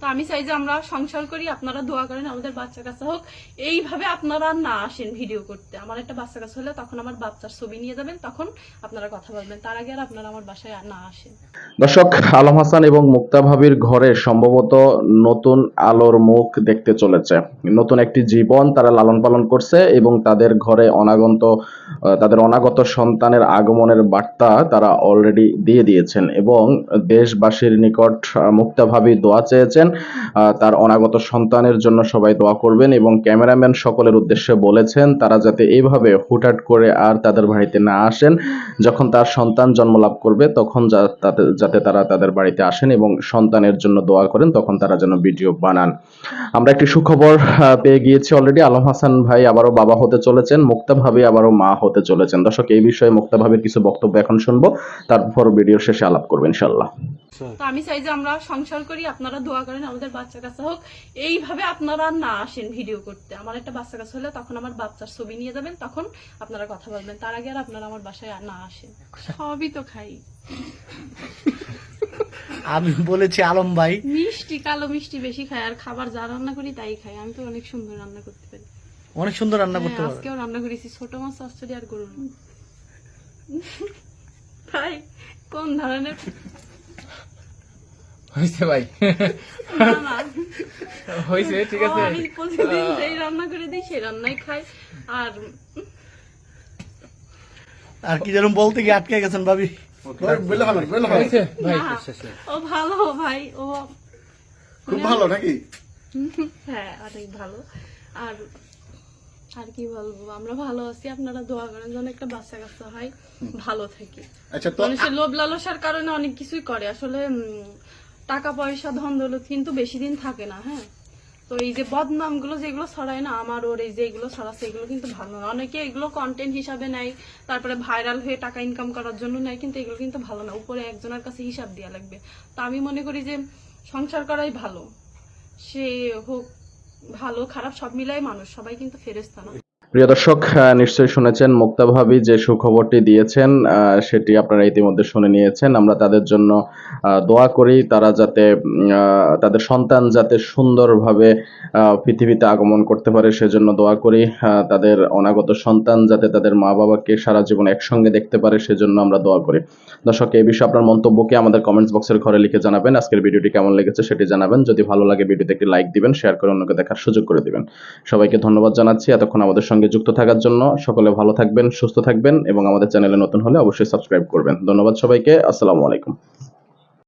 তো আমি চাই যে আমরা সংসার করি আপনারা দোয়া করেন আমাদের বাচ্চা কাছে হোক। এইভাবে আপনারা না আসেন ভিডিও করতে। আমার একটা বাচ্চা কাছে হলে তখন আমার বাচ্চার ছবি নিয়ে যাবেন তখন আপনারা কথা বলবেন। তার আগে আর আপনারা আমার বাসায় না আসেন। দর্শক আলম হাসান এবং মুক্তা ভাবির ঘরে সম্ভবত নতুন আলোর মুখ দেখতে চলেছে। নতুন একটি জীবন তারা লালন পালন করছে এবং তাদের ঘরে অনাগন্ত তাদের অনাগত সন্তানের আগমনের বার্তা তারা অলরেডি দিয়ে দিয়েছেন এবং দেশবাসীর নিকট আহ, মুক্তা ভাবি দোয়া চেয়েছেন। আহ, তার অনাগত সন্তানের জন্য সবাই দোয়া করবেন এবং ক্যামেরাম্যান সকলের উদ্দেশ্যে বলেছেন তারা যাতে এইভাবে হুটহাট করে আর তাদের বাড়িতে না আসেন। যখন তার সন্তান জন্ম লাভ করবে তখন যাতে তারা তাদের বাড়িতে আসেন এবং সন্তানের জন্য দোয়া করেন তখন তারা যেন ভিডিও বানান। আমরা একটি সুখবর পেয়ে গিয়েছি অলরেডি আলম হাসান ভাই আবারও বাবা হতে চলেছেন মুক্তা ভাবি আবারও মা হতে চলেছেন। দর্শক এই বিষয়ে মুক্তা ভাবির কিছু বক্তব্য এখন শুনব তারপর ভিডিও শেষে আলাপ করব ইনশাল্লাহ তো আমি চাই যে আমরা সংসার করি আপনারা দোয়া করেন আমাদের বাচ্চা কাছে হোক। এইভাবে আপনারা না আসেন ভিডিও করতে। আমার একটা বাচ্চা কাছে হলে তখন আমার বাচ্চার ছবি নিয়ে যাবেন তখন আপনারা কথা বলবেন। তার আগে আর আপনারা আমার বাসায় না আসেন। সবই তো খাই। আমি বলেছি আলম ভাই। মিষ্টি কালো মিষ্টি বেশি খাই আর খাবার যা রান্না করি তাই খাই। আমি তো অনেক সুন্দর রান্না করতে পারি। অনেক সুন্দর রান্না করতে হ্যাঁ, পারবে আজকেও রান্না করেছি ছোট মাছ চচ্চড়ি আর গরুর। তাই কোন ধরনের হয়েছে ভাই। হয়েছে ঠিক আছে। আমি প্রতিদিন যেই রান্না করে দিই সেই রান্নাই খাই। আর আর কি যেন বলতে গিয়ে আটকে গেছেন ভাবি। হয়েছে ভাই না, ও ভালো ভাই ও খুব ভালো নাকি? হ্যাঁ অনেক ভালো। আর আর কি বলব আমরা ভালো আছি। আপনারা দোয়া করেন যেন একটা বাচ্চা কাচ্চা হয় ভালো থাকি। আচ্ছা মানুষের লোভ লালসার কারণে অনেক কিছুই করে। আসলে টাকা পয়সা ধন দৌলত কিন্তু বেশি দিন থাকে না হ্যাঁ? তো এই যে বদনামগুলো যেগুলো ছড়ায় না, আমার ওর এই যে এগুলো ছড়াচ্ছে, এগুলো কিন্তু ভালো না। অনেকে এগুলো কন্টেন্ট হিসাবে নেয়, তারপরে ভাইরাল হয়ে টাকা ইনকাম করার জন্য নেয়, কিন্তু এগুলো কিন্তু ভালো না। উপরে একজনের কাছে হিসাব দেওয়া লাগবে। তো আমি মনে করি যে সংসার করাই ভালো। সে হোক, ভালো, খারাপ, সব মিলাই মানুষ, সবাই কিন্তু ফেরেস্তা না। প্রিয় দর্শক নিশ্চয়ই শুনেছেন, মুক্তা ভাবি যে সুখবরটি দিয়েছেন সেটি আপনারা ইতিমধ্যে শুনে নিয়েছেন। আমরা তাদের জন্য দোয়া করি তারা যাতে তাদের সন্তান যাতে সুন্দরভাবে পৃথিবীতে আগমন করতে পারে, সেজন্য দোয়া করি। তাদের অনাগত সন্তান যাতে তাদের মা বাবাকে সারা জীবন একসঙ্গে দেখতে পারে, সেজন্য আমরা দোয়া করি। দর্শক, এই বিষয়ে আপনার মন্তব্যকে আমাদের কমেন্টস বক্সের ঘরে লিখে জানাবেন। আজকের ভিডিওটি কেমন লেগেছে সেটি জানাবেন। যদি ভালো লাগে ভিডিওতে একটি লাইক দিবেন শেয়ার করে অন্যকে দেখার সুযোগ করে দিবেন। সবাইকে ধন্যবাদ জানাচ্ছি। এতক্ষণ আমাদের সঙ্গে যুক্ত থাকার জন্য সকলে ভালো থাকবেন, সুস্থ থাকবেন এবং আমাদের চ্যানেলে নতুন হলে অবশ্যই সাবস্ক্রাইব করবেন। ধন্যবাদ সবাইকে, আসসালামু আলাইকুম।